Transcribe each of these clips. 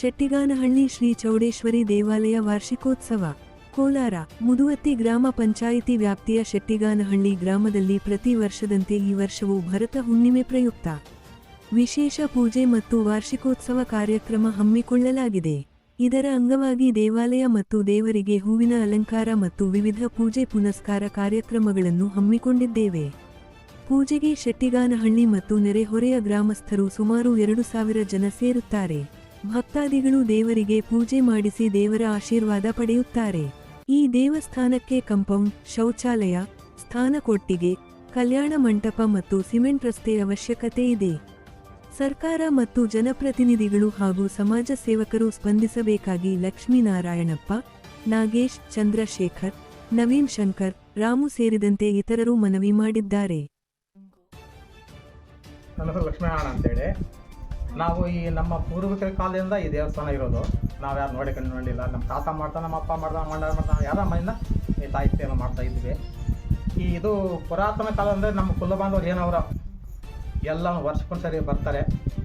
ಶೆಟ್ಟಿಗಾನಹಳ್ಳಿ ಶ್ರೀ ಚೌಡೇಶ್ವರಿ ದೇವಾಲಯ ವಾರ್ಷಿಕೋತ್ಸವ, ಕೋಲಾರ, ಮುದುವತ್ತಿ ಗ್ರಾಮ ಪಂಚಾಯಿತಿ ವ್ಯಾಪ್ತಿಯ ಶೆಟ್ಟಿಗಾನಹಳ್ಳಿ ಗ್ರಾಮದಲ್ಲಿ ಪ್ರತಿ ವರ್ಷದಂತೆ ಈ ವರ್ಷವೂ ಭರತ ಹುಣ್ಣಿಮೆ ಪ್ರಯುಕ್ತ. ವಿಶೇಷ ಪೂಜೆ ಮತ್ತು ವಾರ್ಷಿಕೋತ್ಸವ ಕಾರ್ಯಕ್ರಮ ಹಮ್ಮಿಕೊಳ್ಳಲಾಗಿದೆ. ಇದರ ಅಂಗವಾಗಿ ದೇವಾಲಯ ಮತ್ತು ದೇವರಿಗೆ ಹೂವಿನ ಅಲಂಕಾರ ಮತ್ತು ವಿವಿಧ ಪೂಜೆ ಪುನಸ್ಕಾರ ಕಾರ್ಯಕ್ರಮಗಳನ್ನು ಹಮ್ಮಿಕೊಂಡಿದ್ದೇವೆ. ಪೂಜೆಗೆ ಶೆಟ್ಟಿಗಾನಹಳ್ಳಿ ಮತ್ತು ನೆರೆಹೊರೆಯ ಗ್ರಾಮಸ್ಥರು ಸುಮಾರು ಎರಡು ಸಾವಿರ ಜನ ಸೇರುತ್ತಾರೆ. ಭಕ್ತಾದಿಗಳು ದೇವರಿಗೆ ಪೂಜೆ ಮಾಡಿಸಿ ದೇವರ ಆಶೀರ್ವಾದ ಪಡೆಯುತ್ತಾರೆ. ಈ ದೇವಸ್ಥಾನಕ್ಕೆ ಕಂಪೌಂಡ್, ಶೌಚಾಲಯ, ಸ್ಥಾನ ಕೊಟ್ಟಿಗೆ, ಕಲ್ಯಾಣ ಮಂಟಪ ಮತ್ತು ಸಿಮೆಂಟ್ ರಸ್ತೆ ಅವಶ್ಯಕತೆ ಇದೆ. ಸರ್ಕಾರ ಮತ್ತು ಜನಪ್ರತಿನಿಧಿಗಳು ಹಾಗೂ ಸಮಾಜ ಸೇವಕರು ಸ್ಪಂದಿಸಬೇಕಾಗಿ ಲಕ್ಷ್ಮೀನಾರಾಯಣಪ್ಪ, ನಾಗೇಶ್, ಚಂದ್ರಶೇಖರ್, ನವೀನ್ ಶಂಕರ್, ರಾಮು ಸೇರಿದಂತೆ ಇತರರು ಮನವಿ ಮಾಡಿದ್ದಾರೆ. ನಾವು ಈ ನಮ್ಮ ಪೂರ್ವಿಕರ ಕಾಲದಿಂದ ಈ ದೇವಸ್ಥಾನ ಇರೋದು. ನಾವು ಯಾರು ನೋಡಿ ಕಂಡು ನೋಡಲಿಲ್ಲ. ನಮ್ಮ ತಾತ ಮಾಡ್ತಾ ನಮ್ಮ ಅಪ್ಪ ಮಾಡ್ತಾ ಮಂಡ ಮಾಡ್ತಾ ಯಾರ ಮನೆಯಿಂದ ಈ ಸಾಹಿತ್ಯನ ಮಾಡ್ತಾ ಇದ್ವಿ. ಈ ಇದು ಪುರಾತನ ಕಾಲ ಅಂದರೆ ನಮ್ಮ ಕುಲ ಬಾಂಧವರು ಏನವರ ಎಲ್ಲ ವರ್ಷಕ್ಕೊಂದ್ಸರಿ ಬರ್ತಾರೆ.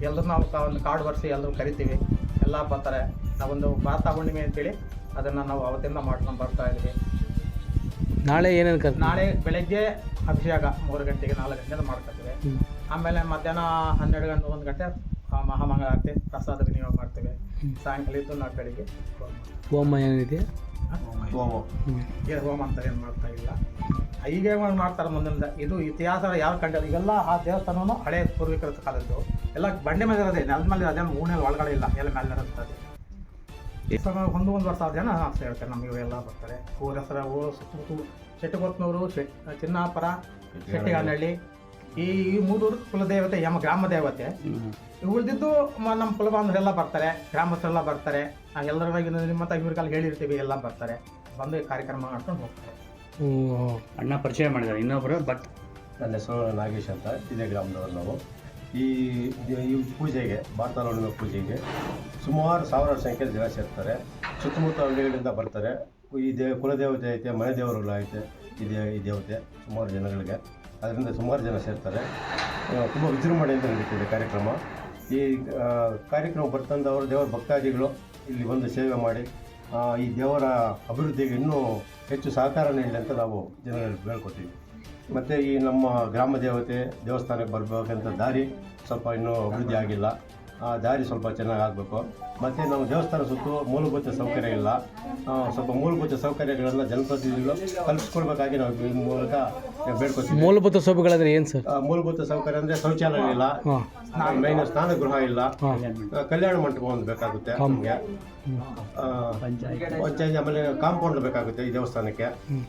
ಎಲ್ಲರೂ ನಾವು ಒಂದು ಕಾರ್ಡ್ ಬರ್ಸಿ ಎಲ್ಲರೂ ಕರಿತೀವಿ. ಎಲ್ಲ ಬರ್ತಾರೆ. ನಾವೊಂದು ಭಾರತ ಹುಣ್ಣಿಮೆ ಅಂತೇಳಿ ಅದನ್ನು ನಾವು ಅವತ್ತಿಂದ ಮಾಡ್ಕೊಂಡು ಬರ್ತಾ ಇದ್ವಿ. ನಾಳೆ ಏನೇನು ಕರ್ ನಾಳೆ ಬೆಳಗ್ಗೆ ಅಭಿಷೇಕ ಮೂರು ಗಂಟೆಗೆ ನಾಲ್ಕು ಗಂಟೆಯಿಂದ ಮಾಡ್ಕೊತೀವಿ. ಆಮೇಲೆ ಮಧ್ಯಾಹ್ನ ಹನ್ನೆರಡು ಗಂಟೆ ಒಂದು ಗಂಟೆ ಆ, ಆಗ್ತೇವೆ ಪ್ರಸಾದ ವಿನಿಯೋಗ ಮಾಡ್ತೇವೆ. ಸಾಯಂಕಾಲ ಇದ್ದು ನಾವು ಬೆಳಿಗ್ಗೆ ಹೋಮ ಏನಿದೆ? ಏನು ಹೋಮ. ಅಂತ ಏನು ಮಾಡ್ತಾ ಇಲ್ಲ. ಈಗ ಏನು ಮಾಡ್ತಾರೆ ಮುಂದಿನಿಂದ? ಇದು ಇತಿಹಾಸ ಯಾವ ಕಂಡ ಈಗೆಲ್ಲ ಆ ದೇವಸ್ಥಾನವೂ ಹಳೆ ಪೂರ್ವಿಕರ ಕಾಲದ್ದು. ಎಲ್ಲ ಬಂಡೆ ಮೇಲೆ ಇರೋದೇ ನೆಲದ ಮೇಲೆ ಅದೇನು ಮೂಣೆಲ್ಲ ಒಳಗಡೆ ಇಲ್ಲ. ಎಲ್ಲ ಮೇಲೆ ಇರುತ್ತದೆ ಒಂದು ಒಂದು ವರ್ಷ ಜನ ಹೇಳ್ತಾರೆ ನಮಗೆ ಎಲ್ಲ ಬರ್ತಾರೆ. ಊರ ಹೆಸರ ಊರು ಸುತ್ತಮುತ್ತ ಶೆಟ್ಟಿಗೊತ್ನೂರು ಶೆಟ್ ಚಿನ್ನಾಪುರ ಶೆಟ್ಟಿಗಾನಹಳ್ಳಿ. ಈ ಈ ಮೂರೂರು ಕುಲದೇವತೆ ಯಮ ಗ್ರಾಮ ದೇವತೆ ಉಳಿದಿದ್ದು ಮ- ನಮ್ಮ ಕುಲಬಾಂಧವರೆಲ್ಲ ಬರ್ತಾರೆ ಗ್ರಾಮಸ್ಥರೆಲ್ಲ ಬರ್ತಾರೆ ನಾವು ಎಲ್ಲರವಾಗಿ ನಿಮ್ಮತ್ತ ಇವ್ರ ಕಾಲ ಹೇಳಿರ್ತೀವಿ ಎಲ್ಲ ಬರ್ತಾರೆ. ಬಂದು ಈ ಕಾರ್ಯಕ್ರಮ ಮಾಡ್ಕೊಂಡು ಹೋಗ್ತಾರೆ. ಅಣ್ಣ ಪರಿಚಯ ಮಾಡಿದ್ದಾರೆ. ಇನ್ನೊಬ್ಬರು ಬಟ್ ನನ್ನ ಹೆಸರು ನಾಗೇಶ್ ಅಂತ ಇದೇ ಗ್ರಾಮದವರು ನಾವು. ಈ ಈ ಪೂಜೆಗೆ ಭಾರತ ನೋಡಿದ ಪೂಜೆಗೆ ಸುಮಾರು ಸಾವಿರಾರು ಸಂಖ್ಯೆ ಜನ ಸೇರ್ತಾರೆ. ಸುತ್ತಮುತ್ತ ಹಳ್ಳಿಗಳಿಂದ ಬರ್ತಾರೆ. ಈ ದೇ ಕುಲದೇವತೆ ಐತೆ ಮನೆ ದೇವರುಗಳು ಐತೆ ಈ ಈ ದೇವತೆ ಸುಮಾರು ಜನಗಳಿಗೆ. ಅದರಿಂದ ಸುಮಾರು ಜನ ಸೇರ್ತಾರೆ. ತುಂಬ ವಿಜೃಂಭಣೆಯಿಂದ ನಡೀತಿದೆ ಕಾರ್ಯಕ್ರಮ. ಈ ಕಾರ್ಯಕ್ರಮ ಬರ್ತಂದವರು ದೇವರ ಭಕ್ತಾದಿಗಳು ಇಲ್ಲಿ ಬಂದು ಸೇವೆ ಮಾಡಿ ಈ ದೇವರ ಅಭಿವೃದ್ಧಿಗೆ ಇನ್ನೂ ಹೆಚ್ಚು ಸಹಕಾರ ನೀಡಲಿ ಅಂತ ನಾವು ಜನರಲ್ಲಿ ಹೇಳ್ಕೊತೀವಿ. ಮತ್ತು ಈ ನಮ್ಮ ಗ್ರಾಮ ದೇವತೆ, ದೇವಸ್ಥಾನಕ್ಕೆ ಬರಬೇಕಂತ ದಾರಿ ಸ್ವಲ್ಪ ಇನ್ನೂ ಅಭಿವೃದ್ಧಿ ಆಗಿಲ್ಲ. ಆ ದಾರಿ ಸ್ವಲ್ಪ ಚೆನ್ನಾಗಿ ಆಗಬೇಕು. ಮತ್ತು ನಮ್ಮ ದೇವಸ್ಥಾನ ಸುತ್ತು ಮೂಲಭೂತ ಸೌಕರ್ಯ ಇಲ್ಲ. ಸ್ವಲ್ಪ ಮೂಲಭೂತ ಸೌಕರ್ಯಗಳನ್ನ ಜನಪ್ರತಿನಿಧಿಗಳು ಕಲ್ಪಿಸ್ಕೊಡ್ಬೇಕಾಗಿ ನಾವು ಈ ಮೂಲಕ ಬೇಡ್ಕೊತೀವಿ. ಮೂಲಭೂತ ಸೌಕರ್ಯಗಳಂದ್ರೆ ಏನು ಸರ್? ಮೂಲಭೂತ ಸೌಕರ್ಯ ಅಂದರೆ ಶೌಚಾಲಯ ಇಲ್ಲ. ಹಾಂ. ಸ್ನಾನ ಗೃಹ ಇಲ್ಲ. ಕಲ್ಯಾಣ ಮಂಟಪ ಒಂದು ಬೇಕಾಗುತ್ತೆ ನಮಗೆ. ಪಂಚಾಯತ್ ಆಮೇಲೆ ಕಾಂಪೌಂಡ್ ಬೇಕಾಗುತ್ತೆ ಈ ದೇವಸ್ಥಾನಕ್ಕೆ.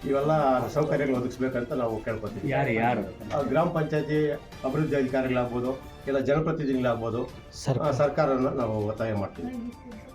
ಇವೆಲ್ಲ ಸೌಕರ್ಯಗಳು ಒದಗಿಸ್ಬೇಕಂತ ನಾವು ಕೇಳ್ಕೊತೀವಿ. ಯಾರು ಯಾರು? ಗ್ರಾಮ ಪಂಚಾಯತಿ ಅಭಿವೃದ್ಧಿ ಅಧಿಕಾರಿಗಳಾಗ್ಬೋದು ಇಲ್ಲ ಜನಪ್ರತಿನಿಧಿಗಳಾಗ್ಬೋದು ಸರ್ಕಾರನ ನಾವು ಒತ್ತಾಯ ಮಾಡ್ತೀವಿ. Thank you.